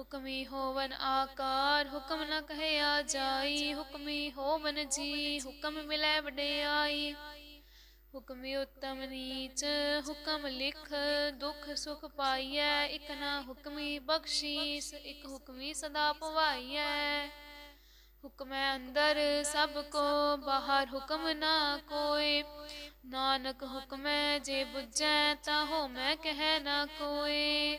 ਹੁਕਮੀ ਹੋਵਨ ਆਕਾਰ, ਹੁਕਮ ਨ ਕਹਿਆ ਜਾਈ ਹੁਕਮੀ ਹੋਵਨ ਜੀ, ਹੁਕਮ ਮਿਲੈ ਵਡਿਆਈ। ਹੁਕਮੀ ਉਤਮ ਨੀਚ, ਹੁਕਮ ਲਿਖ, ਦੁਖ ਸੁਖ ਪਾਈਐ, ਇਕ ਨਾ ਹੁਕਮੀ ਬਖਸ਼ੀਸ, ਇਕ ਹੁਕਮੀ ਸਦਾ ਪਵਾਈਐ। ਹੁਕਮੈ ਅੰਦਰ, ਸਭ ਕੋ, ਬਾਹਰ ਹੁਕਮ ਨਾ ਕੋਏ। ਨਾਨਕ ਹੁਕਮੈ ਜੇ ਬੁੱਝੈ ਤਾ ਹੋ ਮੈਂ ਕਹਿ ਨਾ ਕੋਏ।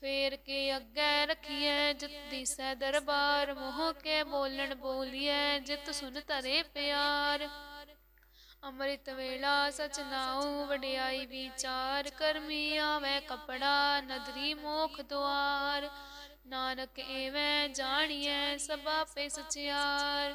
ਫੇਰ ਕੇ ਅੱਗੇ ਰਖੀਐ ਜਿਤ ਸੈ ਦਰਬਾਰ, ਮੋਹ ਕੇ ਬੋਲਣ ਬੋਲੀਐ ਜਿਤ ਸੁਨ ਤਰੇ ਪਿਆਰ। ਅੰਮ੍ਰਿਤ ਵੇਲਾ ਸਚ ਨਾਉ, ਵਡਿਆਈ ਵਿਚਾਰ, ਕਰਮੀ ਆਵੇ ਕਪੜਾ, ਨਦਰੀ ਮੋਖ ਦੁਆਰ। ਨਾਨਕ ਐਵੇਂ ਜਾਣੀਐ ਸਭਾ ਪੇ ਸਚਿਆਰ।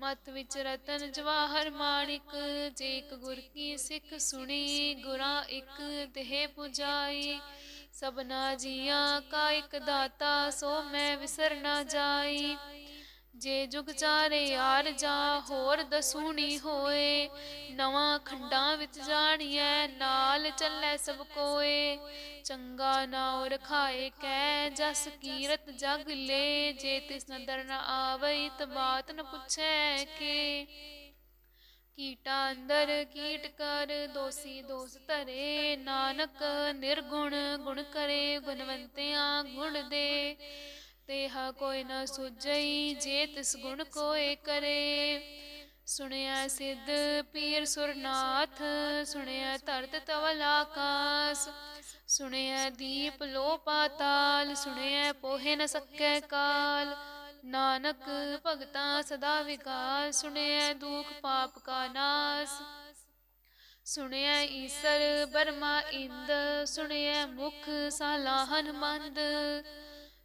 ਮਤ ਵਿੱਚ ਰਤਨ ਜਵਾਹਰ ਮਾਣਿਕ, ਜੇ ਇੱਕ ਗੁਰ ਕੀ ਸਿੱਖ ਸੁਣੀ, ਗੁਰਾਂ ਇੱਕ ਦੇਹ ਪੁਜਾਈ। ਸਭਨਾ ਜੀਆਂ ਕਾ ਇੱਕ ਦਾਤਾ, ਸੋ ਮੈਂ ਵਿਸਰ ਨਾ ਜਾਈ। ਜੇ ਜੁਗ ਚਾਰੇ ਯਾਰ ਜਾ ਹੋਰ ਦਸੂਣੀ ਹੋਏ, ਨਵਾਂ ਖੰਡਾਂ ਵਿੱਚ ਜਾਣੀਐ, ਨਾਲ ਚੱਲੇ ਸਭ ਕੋਏ। ਚੰਗਾ ਨਾਉ ਰਖਾਏ ਕੈ, ਜਸ ਕੀਰਤ ਜਗ ਲੈ, ਜੇ ਤਿਸ ਨਦਰ ਨ ਆਵਈ, ਤ ਨ ਪੁੱਛੈ ਕੇ। ਕੀਟਾ ਅੰਦਰ ਕੀਟ ਕਰ, ਦੋਸੀ ਦੋਸ ਧਰੇ, ਨਾਨਕ ਨਿਰਗੁਣ ਗੁਣ ਕਰੇ, ਗੁਣਵੰਤਿਆਂ ਗੁਣ ਦੇ। ਤੇਹਾ ਕੋਈ ਨ ਸੁਝਈ, ਜੇ ਤਿਸ ਗੁਣ ਕੋਏ ਕਰੇ। ਸੁਣਿਆ ਸਿੱਧ ਪੀਰ ਸੁਰਨਾਥ, ਸੁਣਿਆ ਧਰਤ ਤਵਲ ਆਕਾਸ ਸੁਣਿਆ ਦੀਪ ਲੋ ਪਾਤਾਲ, ਸੁਣਿਆ ਪੋਹੇ ਨ ਸਕੈ ਕਾਲ। ਨਾਨਕ ਭਗਤਾ ਸਦਾ ਵਿਕਾਸ, ਸੁਣਿਆ ਦੁਖ ਪਾਪ ਕਾ ਨਾਸ। ਸੁਣਿਆ ਈਸਰ, ਬਰਮਾ ਇੰਦ, ਸੁਣਿਆ ਮੁਖ ਸਲਾਹਨ ਮੰਦ।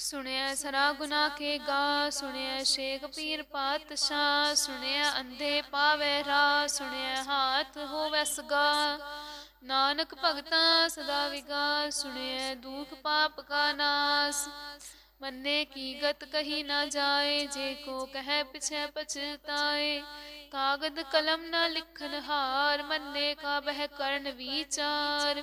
ਸੁਣਿਆ ਸਰਾ ਗੁਨਾ ਕੇ ਗਾ ਸੁਣਿਆ ਸ਼ੇਖ ਪੀਰ ਪਾਤਸ਼ਾਹ, ਸੁਣਿਆ ਅੰਧੇ ਪਾਵੇ ਰਾ ਸੁਣਿਆ ਹਾਥ ਹੋਵੇ ਸਗਾ ਨਾਨਕ ਭਗਤਾਂ ਸਦਾ ਵਿਗਾਸ ਸੁਣਿਆ ਦੁਖ ਪਾਪ ਕਾ ਨਾਸ। ਮੰਨੇ ਕੀ ਗਤ ਕਹੀ ਨਾ ਜਾਏ, ਜੇ ਕੋ ਕਹੈ ਪਿਛੈ ਪਛਤਾਏ। ਕਾਗਦ ਕਲਮ ਨਾ ਲਿਖਨ ਹਾਰ, ਮੰਨੇ ਕਾ ਬਹਿ ਕਰਨ ਵਿਚਾਰ।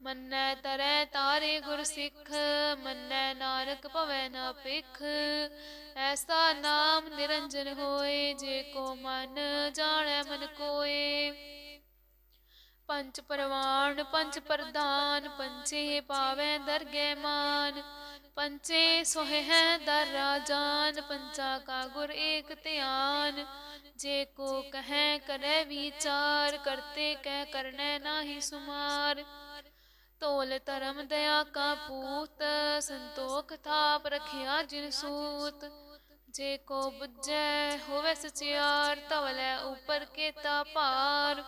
ਮੰਨੈ ਤਰੈ ਤਾਰੇ ਗੁਰ ਸਿੱਖ, ਮੰਨੈ ਨਾਨਕ ਭਵੈ ਨਾ ਪਿਖ ਐਸਾ ਨਾਮ ਨਿਰੰਜਨ ਹੋਏ, ਜੇ ਕੋ ਮਨ ਜਾਣੈ ਮਨ ਕੋਏ। ਪੰਚ ਪਰਵਾਨ ਪੰਚ ਪ੍ਰਧਾਨ ਪੰਚੇ ਪਾਵੈ ਦਰਗਹਿ ਮਾਨ। ਪੰਚੇ ਸੋਹਿ ਹੈ ਦਰ ਰਾਜਾਨ ਪੰਚਾ ਕਾ ਗੁਰ ਏਕ ਧਿਆਨ। ਜੇ ਕੋ ਕਹੈ ਕਰੈ ਵਿਚਾਰ, ਕਰਤੇ ਕਹਿ ਕਰਨੈ ਨਾਹੀ ਸੁਮਾਰ। ਤੋਲ ਧਰਮ ਦਇਆ ਕਾ ਪੂਤ, ਸੰਤੋਖ ਥਾਪ ਰਖਿਆ ਜਿਨ ਸੂਤ। ਜੇ ਕੋ ਬੁੱਝੈ ਹੋਵੇ ਸਚਿਆਰ ਤਵਲੇ ਉਪਰ ਕੇਤਾ ਭਾਰ।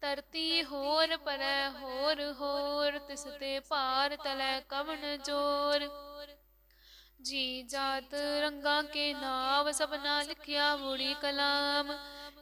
ਧਰਤੀ ਹੋਰ ਪਰੈ ਹੋਰ ਹੋਰ, ਤਿਸ ਤੇ ਭਾਰ ਤਲੈ ਕਵਣ ਜੋਰ। ਜੀ ਜਾਤ ਰੰਗਾ ਕੇ ਨਾਮ ਸਭਨਾ ਲਿਖਿਆ ਬੁੜੀ ਕਲਾਮ।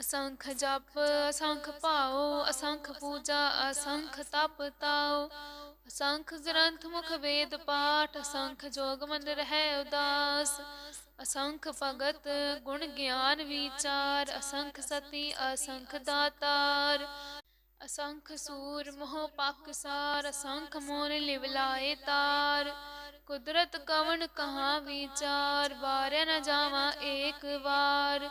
ਅਸੰਖ ਜਪ, ਅਸੰਖ ਭਾਉ, ਅਸੰਖ ਪੂਜਾ, ਅਸੰਖ ਤਪ ਤਾਉ। ਅਸੰਖ ਗ੍ਰੰਥ ਮੁਖ ਵੇਦ ਪਾਠ, ਅਸੰਖ ਜੋਗ ਮਨ ਰਹਿ ਉਦਾਸ। ਅਸੰਖ ਭਗਤ ਗੁਣ ਗਿਆਨ ਵਿਚਾਰ, ਅਸੰਖ ਸਤੀ, ਅਸੰਖ ਦਾਤਾਰ। ਅਸੰਖ ਸੂਰ ਮੋਹ ਪਾਕਸਾਰ ਅਸੰਖ ਮੋਨ ਲਿਵਲਾਏ ਤਾਰ। ਕੁਦਰਤ ਕਵਣ ਕਹਾ ਵਿਚਾਰ, ਵਾਰਿਆ ਨ ਜਾਵਾ ਏਕ ਵਾਰ।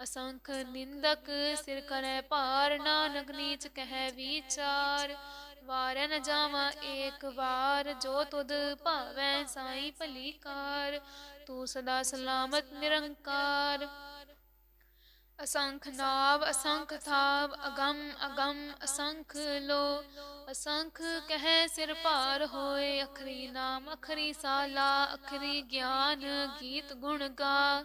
ਅਸੰਖ ਨਿੰਦਕ ਸਿਰ ਕਰੈ ਭਾਰ ਨਾਨਕ ਨੀਚ ਕਹਿ ਵਿਚਾਰ। ਵਾਰ ਨ ਜਾਵਾ ਏਕ ਵਾਰ ਜੋ ਤੁਧ ਭਾਵੈ ਸਾਈ ਭਲੀ ਕਾਰ ਤੂੰ ਸਦਾ ਸਲਾਮਤ ਨਿਰੰਕਾਰ। ਅਸੰਖ ਨਾਵ ਅਸੰਖ ਥਾਵ ਅਗੰਮ ਅਗੰਮ ਅਸੰਖ ਲੋ। ਅਸੰਖ ਕਹਿ ਸਿਰ ਭਾਰ ਹੋਏ ਅਖਰੀ ਨਾਮ ਅਖਰੀ ਸਾਲਾ ਅਖਰੀ ਗਿਆਨ ਗੀਤ ਗੁਣ ਗਾ।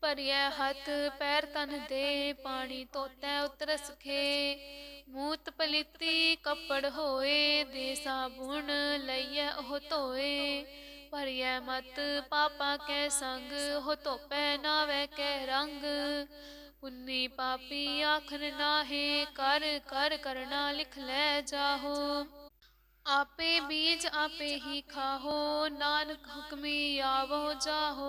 ਭਰਿਆ ਹੱਥ, ਪੈਰ ਤਨ ਦੇ, ਪਾਣੀ ਤੋਤੈ ਉਤਰ ਸਖੇ। ਮੂਤ ਪਲੀਤੀ ਕੱਪੜ ਹੋਏ, ਦੇ ਸਾਬੁਣ ਲਈਐ ਉਹ ਧੋਏ। ਭਰਿਐ ਮਤ, ਪਾਪਾ ਕੈ ਸੰਗ ਹੋ ਧੋਪੈ ਨਾਵੇ ਕੈ ਰੰਗ। ਪੁੰਨੀ ਪਾਪੀ ਆਖਨ ਨਾਹੇ, ਕਰ ਕਰ ਕਰਨਾ ਲਿਖ ਲੈ ਜਾਹੋ। ਆਪੇ ਬੀਜ ਆਪੇ ਹੀ ਖਾਹੋ, ਨਾਨਕ ਹੁਕਮੀ ਆਵੋ ਜਾਹੋ।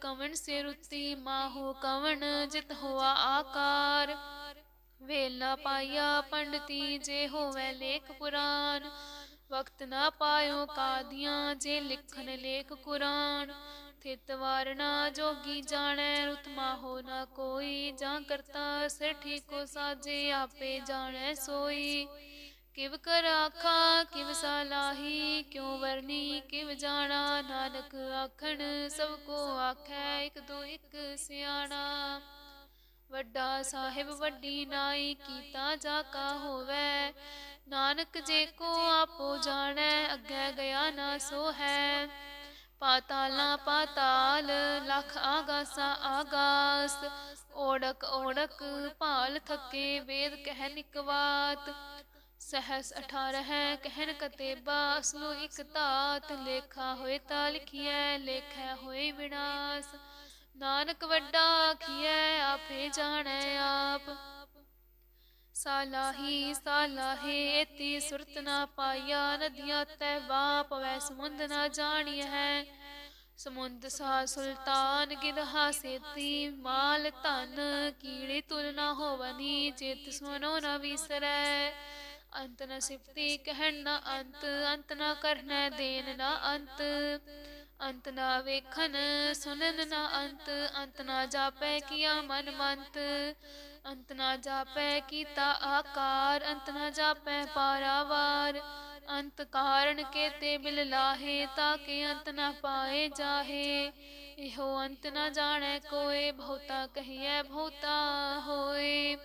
ਕਵਣ ਸੇ ਰੁੱਤੀ ਮਾਹੋ, ਕਵਣ ਜਿਤ ਹੋਆ ਆਕਾਰ। ਵੇਲਾ ਪਾਇਆ ਪੰਡਤੀ ਜੇ ਹੋਵੇ ਲੇਖ ਪੁਰਾਨ ਵਕਤ ਨਾ ਪਾਇਓ ਕਾਦੀਆਂ ਜੇ ਲਿਖਣ ਲੇਖ ਕੁਰਾਨ। ਥਿਤ ਵਾਰਣਾ ਜੋਗੀ ਜਾਣੈ ਰੁਤਮਾ ਹੋ ਨਾ ਕੋਈ, ਜਾਂ ਕਰਤਾ ਸਿਰ ਠੀਕੋ ਸਾਜੇ, ਆਪੇ ਜਾਣੈ ਸੋਈ। ਕਿਵ ਕਰ ਆਖਾ, ਕਿਵ ਸਲਾਹੀ ਕਿਉ ਵਰਨੀ, ਕਿਵ ਜਾਣਾ? ਨਾਨਕ ਆਖਣ, ਸਭ ਕੋ ਆਖੈ, ਇਕ ਦੋ ਇਕ ਸਿਆਣਾ। ਵੱਡਾ ਸਾਹਿਬ, ਵੱਡੀ ਨਾਈ, ਕੀਤਾ ਜਾ ਕਾ ਹੋਵੇ। ਨਾਨਕ ਜੇ ਕੋ ਆਪੋ ਜਾਣੈ, ਅੱਗੇ ਗਿਆ ਨਾ ਸੋ ਹੈ ਪਾਤਾਲਾ ਪਾਤਾਲ, ਲਖ ਆਗਾਸਾ ਆਗਾਸ। ਓੜਕ ਓੜਕ ਭਾਲ ਥੱਕੇ, ਵੇਦ ਕਹਿ ਨਿਕਵਾਤ ਸਹਸ 18 ਹੈ ਕਹਿਨ ਕਤੇਬਾ ਨੂੰ ਇਕ ਧਾਤ, ਲੇਖਾ ਹੋਏ ਤਾਂ ਲਿਖੀਐ, ਲੇਖੈ ਹੋਏ ਵਿਨਾਸ਼। ਨਾਨਕ ਵੱਡਾ ਆਖੀਐ, ਆਪੇ ਜਾਣੈ ਆਪ। ਸਾਲਾਹੀ, ਸਾਲਾਹੇ, ਏਤੀ ਸੁਰਤ ਨਾ ਪਾਇਆ, ਨਦੀਆਂ ਤੈ ਵਾਪ, ਵੈ ਸਮੁੰਦ ਨਾ ਜਾਣੀਐ। ਹੈ ਸਮੁੰਦ ਸਾ ਸੁਲਤਾਨ ਗਿਦਹਾ ਸੇਤੀ, ਮਾਲ ਧਨ, ਕੀੜੇ ਤੁਲ ਨਾ ਹੋਵਨੀ, ਚਿਤ ਸੁਨੋ ਨਾ ਵਿਸਰੈ। ਅੰਤ ਨ ਸਿਫਤੀ ਕਹਿਣ ਨਾ ਅੰਤ ਅੰਤ ਨਾ ਕਰਨਾ ਦੇਨ ਨਾ ਅੰਤ। ਅੰਤ ਨਾ ਵੇਖਣ, ਸੁਣਨ ਨਾ ਅੰਤ। ਅੰਤ ਨਾ ਜਾਪੈ ਕੀਆ ਮਨ ਮੰਤ। ਅੰਤ ਨਾ ਜਾਪੈ ਕੀਤਾ ਆਕਾਰ। ਅੰਤ ਨਾ ਜਾਪੈ ਪਾਰਾਵਾਰ। ਅੰਤ ਕਾਰਨ ਕੇਤੇ ਬਿਲ ਲਾਹੇ, ਤਾਂ ਕਿ ਅੰਤ ਨਾ ਪਾਏ ਜਾਹੇ। ਇਹੋ ਅੰਤ ਨਾ ਜਾਣੈ ਕੋਏ, ਬਹੁਤਾ ਕਹੀਐ ਬਹੁਤਾ ਹੋਏ।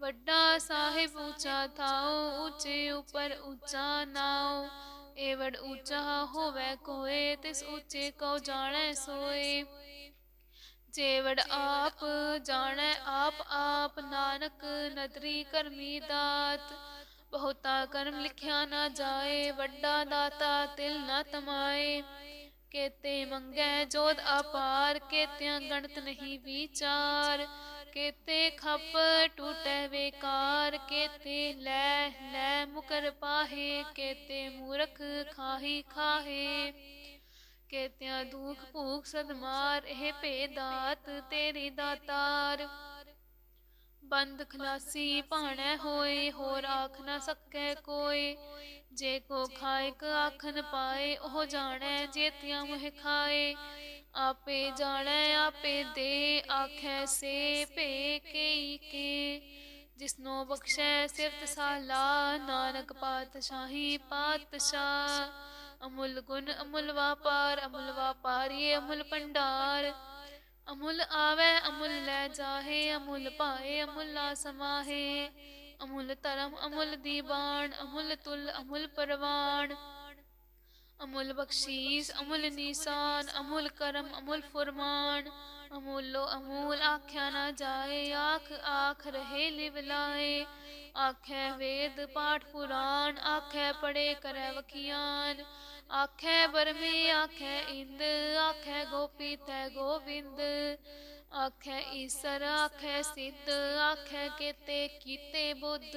ਵੱਡਾ ਸਾਹਿਬ ਉੱਚਾ ਥਾਉ, ਉੱਚੇ ਉਪਰ ਉੱਚਾ ਨਾਉ। ਏਵੜ ਉੱਚਾ ਹੋਵੇ ਕੋਏ, ਤਿਸ ਉੱਚੇ ਕਉ ਜਾਣੈ ਸੋਏ। ਜੇਵੜ ਆਪ ਜਾਣੈ ਆਪ ਆਪ ਨਾਨਕ ਨਦਰੀ ਕਰਮੀ ਦਾਤ। ਬਹੁਤਾ ਕਰਮ ਲਿਖਿਆ ਨਾ ਜਾਏ, ਵੱਡਾ ਦਾਤਾ ਤਿਲ ਨਾ ਤਮਾਏ। ਕੇਤੇ ਮੰਗੈ ਜੋਤ ਅਪਾਰ, ਕੇਤਿਆਂ ਗਣਤ ਨਹੀਂ ਵਿਚਾਰ। ਕੇਤੇ ਖੱਪ ਟੂਟੈ ਵੇਕਾਰ ਕੇਤੇ ਲੈ ਲੈ ਮੁਕਰ ਪਾਹੇ, ਕੇਤੇ ਮੂਰਖ ਖਾਹੀ ਖਾਹੇ। ਕੇਤਿਆਂ ਦੁਖ ਭੂਖ ਸਦਮਾਰ ਇਹ ਭੇਦਾਤ ਤੇਰੀ ਦਾਤਾਰ। ਬੰਦ ਖਲਾਸੀ ਭਾਣੈ ਹੋਏ, ਹੋਰ ਆਖ ਨਾ ਸਕੈ ਕੋਈ ਜੇ ਕੋ ਖਾਇਕ ਆਖਨ ਪਾਏ, ਉਹ ਜਾਣੈ ਜੇਤਿਆਂ ਮੋਹ ਖਾਏ। ਆਪੇ ਜਾਣੈ, ਆਪੇ ਦੇ, ਆਖੈ ਸੇ ਭੇ ਕਈ ਕੇ। ਜਿਸਨੋ ਬਖਸ਼ੈ ਸਿਫਤ ਸਾਲਾ, ਨਾਨਕ ਪਾਤਸ਼ਾਹੀ ਪਾਤਸ਼ਾਹ। ਅਮੁੱਲ ਗੁਣ, ਅਮੁੱਲ ਵਾਪਾਰ, ਅਮੁੱਲ ਵਾਪਾਰੀ ਅਮੁੱਲ ਭੰਡਾਰ। ਅਮੁੱਲ ਆਵੇ, ਅਮੁੱਲ ਲੈ ਜਾਹੇ, ਅਮੁੱਲ ਪਾਏ ਅਮੁੱਲ ਨਾ ਸਮਾਹੇ। ਅਮੁੱਲ ਧਰਮ, ਅਮੁੱਲ ਦੀਵਾਨ, ਅਮੁੱਲ ਤੁਲ, ਅਮੁੱਲ ਪਰਵਾਨ। ਅਮੁੱਲ ਬਖਸ਼ੀਸ, ਅਮੁੱਲ ਨਿਸ਼ਾਨ, ਅਮੁੱਲ ਕਰਮ, ਅਮੁੱਲ ਫਰਮਾਨ। ਅਮੁੱਲੋ ਅਮੂਲ, ਆਖਿਆ ਨਾ ਜਾਏ, ਆਖ ਆਖ ਰਹੇ ਲਿਵ ਲਾਏ। ਆਖੈ ਵੇਦ, ਪਾਠ ਪੁਰਾਣ, ਆਖੈ ਪੜੇ ਕਰੈ ਵਖਿਆਨ। ਆਖੈ ਬਰਮੇ, ਆਖੈ ਇੰਦ, ਆਖੈ ਗੋਪੀ ਤੈ ਗੋਵਿੰਦ ਆਖੈ ਈਸਰ, ਆਖੈ ਸਿੱਧ, ਆਖੈ ਕੇਤੇ ਕੀਤੇ ਬੁੱਧ।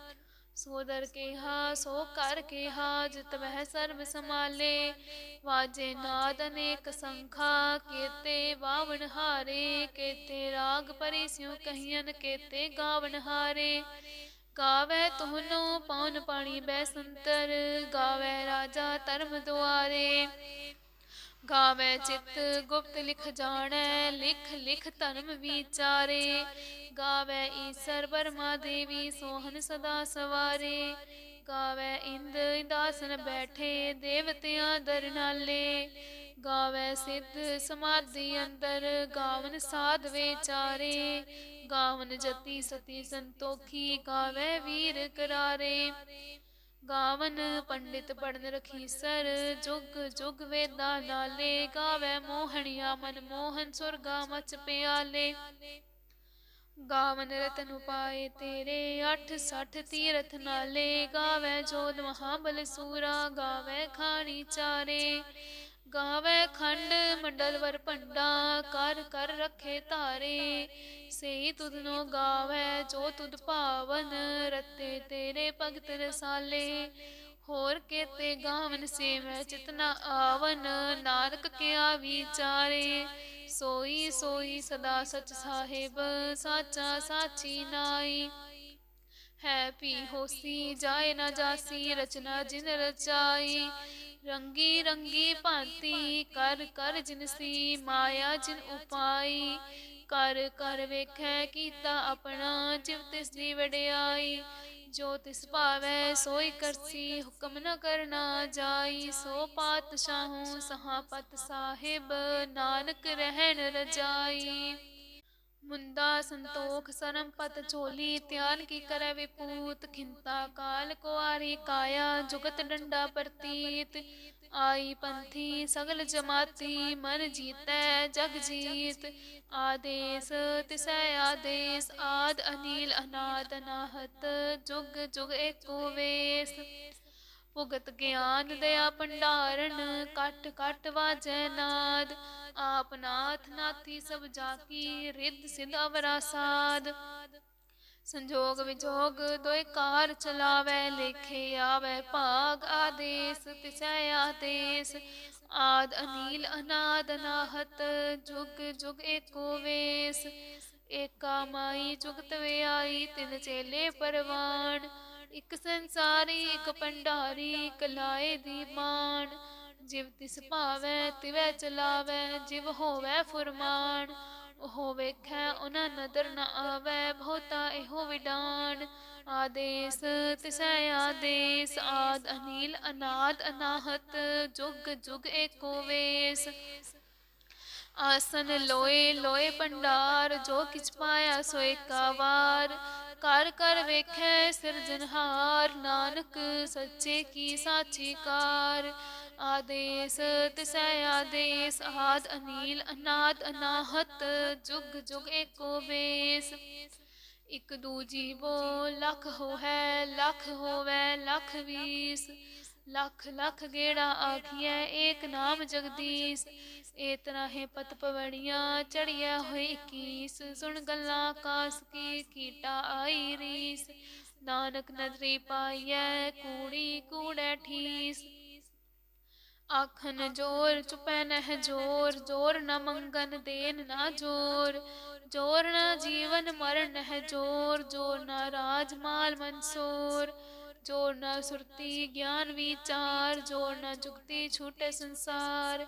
ਸੋਦਰ ਕੇਹਾ ਸੋ ਕਰ ਕੇਹਾ ਜਿਤ ਵਹਿ ਸਰਬ ਸਮਾਲੇ ਵਾਜੇ ਨਾਦ ਅਨੇਕ ਸੰਖਾ, ਕੀਤੇ ਬਾਵਨ ਹਾਰੇ। ਕੀਤੇ ਰਾਗ ਪਰਿ ਸਿਉ ਕਹੀਨ ਕੀਤੇ ਗਾਵਨ ਹਾਰੇ। ਗਾਵੇ ਤੁਹਨੋ ਪਉਨ ਪਾਣੀ ਬੈ ਸੰਤਰ। ਗਾਵੇ ਰਾਜਾ ਧਰਮ ਦੁਆਰੇ। ਗਾਵੇ ਚਿਤ, ਗੁਪਤ ਲਿਖ ਜਾਣੈ, ਲਿਖ ਲਿਖ ਧਰਮ ਵਿਚਾਰੇ। ਗਾਵੇ ਈਸਰ ਬਰਮਾ ਦੇਵੀ ਸੋਹਨ ਸਦਾ ਸਵਾਰੇ। ਗਾਵੇ ਇੰਦ ਇੰਦਾਸਨ ਬੈਠੇ, ਦੇਵਤਿਆਂ ਦਰਨਾਲੇ ਗਾਵੇ ਸਿੱਧ ਸਮਾਧੀ ਅੰਦਰ, ਗਾਵਨ ਸਾਧ ਵਿਚਾਰੇ। ਗਾਵਨ ਜਤੀ ਸਤੀ ਸੰਤੋਖੀ, ਗਾਵੇ ਵੀਰ ਕਰਾਰੇ। ਗਾਵਨ ਪੰਡਿਤ ਪੜਨ ਰਖੀਸਰ, ਜੁਗ ਜੁਗ ਵੇਦਾ ਨਾਲੇ, ਗਾਵੇ ਮੋਹਣਿਆ ਮਨ ਮੋਹਨ, ਸੁਰਗਾ ਮਚ ਪਿਆਲੇ। ਗਾਵਨ ਰਤਨ ਉਪਾਏ ਤੇਰੇ 8 60 ਤੀਰਥ ਨਾਲੇ, ਗਾਵੇ ਜੋਦ ਮਹਾਬਲ ਸੂਰਾ, ਗਾਵੇ ਖਾਣੀ ਚਾਰੇ। ਗਾਵੇ ਖੰਡ ਮੰਡਲ ਵਰ ਭੰਡਾ, ਕਰ ਕਰ ਰੱਖੇ ਧਾਰੇ। ਸਈ ਤੁਧਨੋ ਗਾਵੇ, ਜੋ ਤੁਧ ਭਾਵਨ, ਰਤੇ ਤੇਰੇ ਭਗਤ ਰਸਾਲੇ। ਹੋਰ ਕੇਤੇ ਗਾਵਨ ਸੇਵੈ ਚਿਤਨਾ ਆਵਨ, ਨਾਨਕ ਕਿਆ ਵਿਚਾਰੇ। ਸੋਈ ਸੋਈ ਸਦਾ ਸਚ ਸਾਹਿਬ, ਸਾਚਾ ਸਾਚੀ ਨਾਈ। ਹੈ ਪੀ ਹੋਸੀ, ਜਾਏ ਨਾ ਜਾਸੀ, ਰਚਨਾ ਜਿਨ ਰਚਾਈ। ਰੰਗੀ ਰੰਗੀ ਭਾਂਤੀ ਕਰ ਕਰ ਜਿਨਸੀ ਮਾਇਆ ਜਿਨ ਉਪਾਈ, ਕਰ ਕਰ ਵੇਖੈ ਕੀਤਾ ਆਪਣਾ ਜਿਵ ਤਿਸ ਦੀ ਵਡਿਆਈ। ਜੋ ਤਿਸ ਭਾਵੈ ਸੋਈ ਕਰਸੀ, ਹੁਕਮ ਨ ਕਰਨਾ ਜਾਈ। ਸੋ ਪਾਤਸ਼ਾਹੂ ਸਹਾਪਤ ਸਾਹਿਬ, ਨਾਨਕ ਰਹਿਣ ਰਜਾਈ। ਮੁੰਦਾ ਸੰਤੋਖ ਸਰਮ ਪਤ ਝੋਲੀ, ਧਿਆਨ ਕੀ ਕਰੈ ਵਿਪੂਤ, ਖਿੰਤਾ ਕਾਲ, ਕੁਆਰੀ ਕਾਇਆ, ਜੁਗਤ ਡੰਡਾ ਪ੍ਰਤੀਤ। ਆਈ ਪੰਥੀ, ਸਗਲ ਜਮਾਤੀ, ਮਨ ਜੀਤੈ, ਜਗ ਜੀਤ। ਆਦੇਸ, ਤਿਸੈ ਆਦੇਸ, ਆਦ ਅਨੀਲ ਅਨਾਦ ਅਨਾਹਤ ਜੁਗ ਜੁਗ ਏਕੋ ਵੇਸ। ਭੁਗਤ ਗਿਆਨ ਦਇਆ ਭੰਡਾਰਨ, ਕਟ ਕਟ ਵਾਜੈ ਨਾਦ। ਆਪ ਨਾਥ ਨਾਥੀ ਸਭ ਜਾ ਕੀ ਰਿੱਧ ਸਿਧ ਅਵਰਾ ਸਾਧ ਸੰਜੋਗ ਵਿਜੋਗ ਦੋਇ ਕਾਰ ਚਲਾਵੇ, ਲੇਖੇ ਆਵੇ ਭਾਗ ਆਦੇਸ, ਤਿਸੈ ਆਦੇਸ। ਆਦ ਅਨੀਲ ਅਨਾਦ ਅਨਾਹਤ ਜੁਗ ਜੁਗ ਏਕੋ ਵੇਸ। ਏਕਾ ਮਾਈ ਜੁਗਤ ਆਈ ਤਿਨ ਚੇਲੇ ਪਰਵਾਨ। ਇਕ ਸੰਸਾਰੀ, ਇਕ ਭੰਡਾਰੀ ਇਕ ਲਾਏ ਦੀ ਮਾਨ ਜਿਵ ਤਿਸ ਭਾਵੈ, ਤਿਵੈ ਚਲਾਵੈ, ਜਿਵ ਹੋਵੈ ਫੁਰਮਾਨ। ਉਹ ਵੇਖੈ, ਉਹਨਾਂ ਨਦਰ ਨ ਆਵੈ, ਬਹੁਤਾ ਇਹੋ ਵਿਡਾਨ। ਆਦੇਸ, ਤਿਸੈ ਆਦੇਸ, ਆਦ ਅਨੀਲ, ਅਨਾਦ ਅਨਾਹਤ, ਜੁਗ ਜੁਗ ਏਕੋ ਵੇਸ। ਆਸਨ ਲੋਏ ਲੋਏ ਭੰਡਾਰ, ਜੋ ਕਿਛ ਪਾਇਆ ਸੋਏ ਕਾਵਾਰ ਕਰ ਕਰ ਵੇਖੈ ਸਿਰਜਨਹਾਰ ਨਾਨਕ ਸੱਚੇ ਕੀ ਸਾਚੀ ਕਾਰ ਆਦੇਸ ਤਿਸੈ ਆਦੇਸ, ਆਦ ਅਨੀਲ, ਅਨਾਦ ਅਨਾਹਤ, ਜੁਗ ਜੁਗ ਏਕੋ ਵੇਸ। ਇਕ ਦੂਜੀ ਬੋ, ਲਖ ਹੋ ਹੈ ਲਖ ਹੋਵੇ, ਲਖ ਵੀਸ। ਲਖ ਲਖ ਗੇੜਾ ਆਖੀਐ, ਏਕ ਨਾਮ ਜਗਦੀਸ਼। ਇਤਨਾ ਹੈ ਪਤ ਪਵੜੀਆਂ ਚੜਿਆ ਹੋਈ ਕੀਸ, ਸੁਣ ਗੱਲਾਂ ਕਾਸ ਕੀ, ਕੀਟਾ ਆਈ ਰੀਸ। ਨਾਨਕ ਨਦਰੀ ਪਾਈਐ, ਕੂੜੀ ਕੂੜੈ ਠੀਸ। ਆਖਨ ਜੋਰ, ਚੁਪੈ ਨਹਿ ਜੋਰ ਜੋਰ ਨ ਮੰਗਨ ਦੇਨ ਨਾ ਜੋਰ। ਜੋਰ ਨ ਜੀਵਨ ਮਰਨ ਨਹਿ ਜੋਰ ਜੋਰ ਨ ਰਾਜ ਮਾਲ ਮਨਸੂਰ। ਜੋਰ ਨ ਸੁਰਤੀ ਗਿਆਨ ਵਿਚਾਰ, ਜੋਰ ਨ ਜੁਗਤੀ ਛੂਟੇ ਸੰਸਾਰ।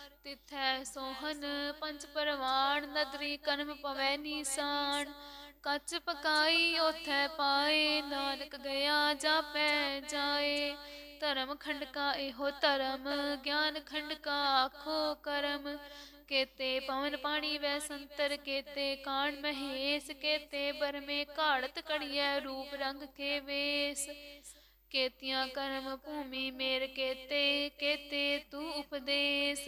ਤਿਥੈ ਸੋਹਨ, ਪੰਜ ਪਰਵਾਣ, ਨਦਰੀ ਕਰਮ ਪਵੈ ਨੀਸਾਨ। ਕੱਚ ਪਕਾਈ ਉਥੈ ਪਾਏ, ਨਾਨਕ ਗਿਆ ਜਾਪੈ ਜਾਏ। ਧਰਮ ਖੰਡ ਕਾ ਇਹੋ ਧਰਮ, ਗਿਆਨ ਖੰਡ ਕਾ ਆਖੋ ਕਰਮ। ਕੇਤੇ ਪਵਨ ਪਾਣੀ ਵੈ ਸੰਤਰ, ਕੇਤੇ ਕਾਣ ਮਹੇਸ਼, ਕੇਤੇ ਬਰਮੇ ਘਾੜਤ ਕੜੀਐ ਰੂਪ ਰੰਗ ਕੇ ਵੇਸ। ਕੇਤੀਆਂ ਕਰਮ ਭੂਮੀ ਮੇਰ ਕੇਤੇ ਕੇਤੇ ਤੂੰ ਉਪਦੇਸ।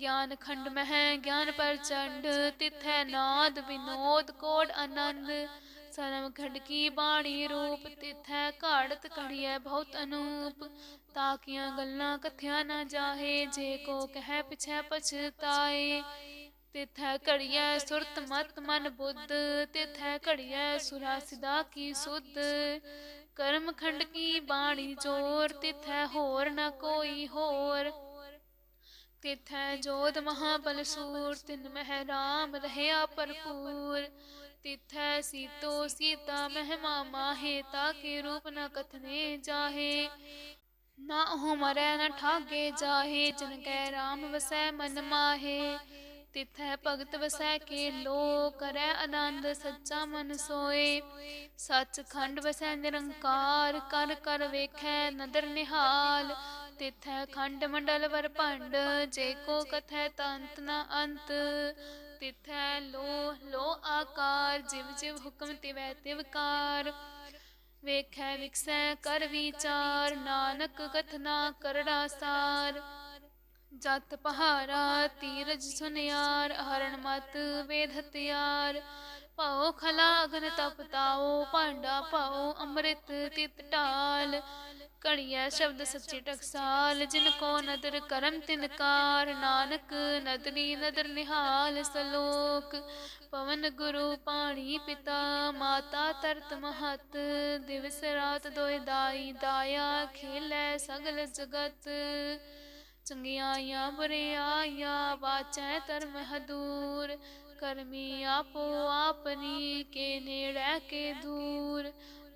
ਗਿਆਨ ਖੰਡ ਮਹਿ ਗਿਆਨ ਪ੍ਰਚੰਡ, ਤਿਥੈ ਨਾਦ ਵਿਨੋਦ ਕੋਡ ਆਨੰਦ। ਸਰਮ ਖੰਡ ਕੀ ਬਾਣੀ ਰੂਪ, ਤਿਥੈ ਘਾੜਤ ਘੜੀਐ ਬਹੁਤ ਅਨੂਪ। ਤਾਕੀਆਂ ਗੱਲਾਂ ਕਥਿਆ ਨਾ ਜਾਹੇ, ਜੇ ਕੋ ਕਹਿ ਪਿਛੈ ਪਛਤਾਏ। ਤਿਥੈ ਘੜੀਐ ਸੁਰਤ ਮਤ ਮਨ ਬੁੱਧ, ਤਿਥੈ ਘੜੀਐ ਸੁਰਾ ਸਿਦਾ ਕੀ ਸੁਧ। ਕਰਮ ਖੰਡ ਕੀ ਬਾਣੀ ਜੋਰ, ਤਿਥੈ ਹੋਰ ਨ ਕੋਈ ਹੋਰ। ਤਿਥੈ ਜੋਤ ਮਹਾਬਲ ਸੂਰ, ਤਿਨ ਮਹਿ ਰਾਮ ਰਹਿਆ ਭਰਪੂਰ। ਤਿਥੈ ਸੀਤੋ ਸੀਤਾ ਮਹਿਮਾ ਮਾਹੇ ਤਾਕੇ ਰੂਪ ਨ ਕਥਨੇ ਜਾਹੇ। ਨਾ ਉਹ ਮਰੈ ਨ ਠਾਗੇ ਜਾਹੇ, ਜਿਨ ਕੈ ਰਾਮ ਵਸੈ ਮਨ ਮਾਹੇ। ਤਿਥੈ ਭਗਤ ਵਸੈ ਕੇ ਲੋ ਕਰੈ ਆਨੰਦ ਸੱਚਾ ਮਨ ਸੋਏ। ਸੱਚ ਖੰਡ ਵਸੈ ਨਿਰੰਕਾਰ, ਕਰ ਕਰ ਵੇਖੈ ਨਦਰ ਨਿਹਾਲ। ਤਿਥੈ ਖੰਡ ਮੰਡਲ ਵਰ ਭੰਡ, ਜੇ ਕੋ ਕਥੈ ਤੰਤ ਨ ਅੰਤ। ਤਿਥੈ ਲੋ ਲੋ ਆਕਾਰ, ਜਿਵ ਜਿਵ ਹੁਕਮ ਤਿਵੈ ਤਿਵਕਾਰ ਵੇਖੈ ਵਿਖਸੈ ਕਰ ਵਿਚਾਰ, ਨਾਨਕ ਕਥਨਾ ਕਰੜਾ ਸਾਰ। ਜਤ ਪਹਾਰਾ, ਤੀਰਜ ਸੁਨਿਆਰ, ਹਰਣ ਮਤ ਵੇਦ ਤਿਆਰ ਪਾਉ ਖਲਾ ਅਗਨ ਤਪਤਾਓ ਭਾਂਡਾ ਪਾਉ ਅੰਮ੍ਰਿਤ ਤਿਤ ਢਾਲ। ਕੜੀਐ ਸ਼ਬਦ ਸੱਚੀ ਟਕਸਾਲ ਜਿਨ ਕੋ ਨਦਰ ਕਰਮ ਤਿਨਕਾਰ ਨਾਨਕ ਨਦਰੀ ਨਦਰ ਨਿਹਾਲ ਸਲੋਕ। ਪਵਨ ਗੁਰੂ ਪਾਣੀ ਪਿਤਾ, ਮਾਤਾ ਤਰਤ ਮਹਤ, ਦਿਵਸ ਰਾਤ ਦੋਇ ਦਾਈ, ਦਾਇਆ ਖੇਲੇ ਸਗਲ ਜਗਤ। ਚੰਗਿਆਈਆਂ ਬੁਰਿਆਈਆਂ ਬਾਚੈ ਧਰਮ ਹਦੂਰ। ਕਰਮੀ ਆਪੋ ਆਪਨੀ ਕੇ ਨੇੜੇ, ਕੇ ਦੂਰ।